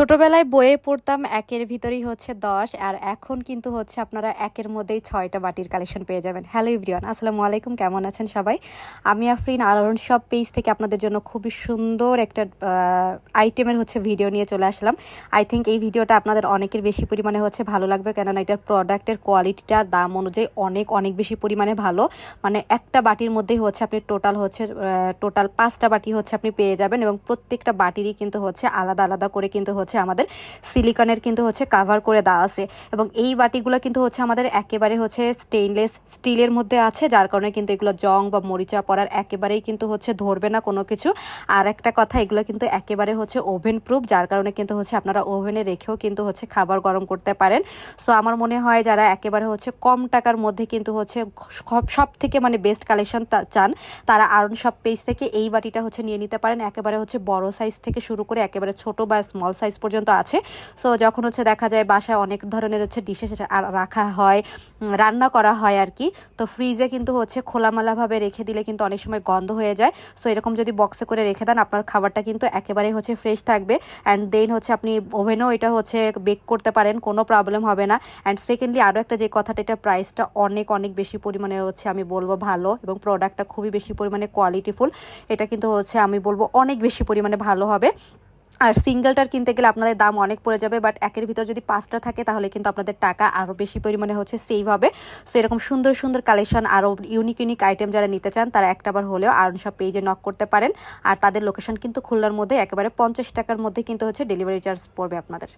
ছোটবেলায় বইয়ে পড়তাম, একের ভিতরেই হচ্ছে দশ, আর এখন কিন্তু হচ্ছে আপনারা একের মধ্যেই ছয়টা বাটির কালেকশন পেয়ে যাবেন। হ্যালো ইভরিওয়ান আসসালামু আলাইকুম, কেমন আছেন সবাই? আমি আফরিন আলোড়ন সব পেজ থেকে আপনাদের জন্য খুবই সুন্দর একটা আইটেমের হচ্ছে ভিডিও নিয়ে চলে আসলাম। আই থিঙ্ক এই ভিডিওটা আপনাদের অনেকের বেশি পরিমাণে হচ্ছে ভালো লাগবে, কেননা এটার প্রোডাক্টের কোয়ালিটিটা দাম অনুযায়ী অনেক অনেক বেশি পরিমাণে ভালো। মানে একটা বাটির মধ্যেই হচ্ছে আপনি টোটাল হচ্ছে টোটাল পাঁচটা বাটি হচ্ছে আপনি পেয়ে যাবেন এবং প্রত্যেকটা বাটিরই কিন্তু হচ্ছে আলাদা আলাদা করে কিন্তু হচ্ছে আমাদের সিলিকনের কিন্তু হচ্ছে কাভার করে দেওয়া আছে। এবং এই বাটিগুলো কিন্তু হচ্ছে আমাদের একেবারে হচ্ছে স্টেইনলেস স্টিলের মধ্যে আছে, যার কারণে কিন্তু এগুলো জং বা মরিচা পড়ার একেবারেই কিন্তু হচ্ছে ধরবে না কোনো কিছু। আর একটা কথা, এগুলো কিন্তু একেবারে হচ্ছে ওভেন প্রুফ যার কারণে কিন্তু হচ্ছে আপনারা ওভেনে রেখেও কিন্তু হচ্ছে খাবার গরম করতে পারেন। সো আমার মনে হয় যারা একেবারে হচ্ছে কম টাকার মধ্যে কিন্তু হচ্ছে সব থেকে মানে বেস্ট কালেকশন চান, তারা আরন সব পেজ থেকে এই বাটিটা হচ্ছে নিয়ে নিতে পারেন। একেবারে হচ্ছে বড় সাইজ থেকে শুরু করে একেবারে ছোট বা স্মল সাইজ পর্যন্ত আছে। সো যখন হচ্ছে দেখা যায় বাসায় অনেক ধরনের হচ্ছে ডিশেস রাখা হয় রান্না করা হয় আর কি, তো ফ্রিজে কিন্তু হচ্ছে খোলামেলাভাবে রেখে দিলে কিন্তু অনেক সময় গন্ধ হয়ে যায়। সো এরকম যদি বক্সে করে রেখে দেন, আপনার খাবারটা কিন্তু একেবারেই হচ্ছে ফ্রেশ থাকবে। অ্যান্ড দেন হচ্ছে আপনি ওভেনেও এটা হচ্ছে বেক করতে পারেন, কোনো প্রবলেম হবে না। অ্যান্ড সেকেন্ডলি আরও একটা যে কথাটা, এটার প্রাইসটা অনেক অনেক বেশি পরিমাণে হচ্ছে আমি বলব ভালো এবং প্রোডাক্টটা খুবই বেশি পরিমাণে কোয়ালিটিফুল এটা কিন্তু হচ্ছে আমি বলব অনেক বেশি পরিমাণে ভালো হবে। আর সিঙ্গেলটার কিনতে গেলে আপনাদের দাম অনেক পড়ে যাবে বাট একের ভিতর যদি পাঁচটা থাকে তাহলে কিন্তু আপনাদের টাকা আরও বেশি পরিমাণে হচ্ছে সেভ হবে। সো এরকম সুন্দর সুন্দর কালেকশন আরও ইউনিক ইউনিক আইটেম যারা নিতে চান, তারা একটা বার হলেও আরন সব পেজে নক করতে পারেন। আর তাদের লোকেশন কিন্তু খুলনার মধ্যে একেবারে পঞ্চাশ টাকার মধ্যে কিন্তু হচ্ছে ডেলিভারি চার্জ পড়বে আপনাদের।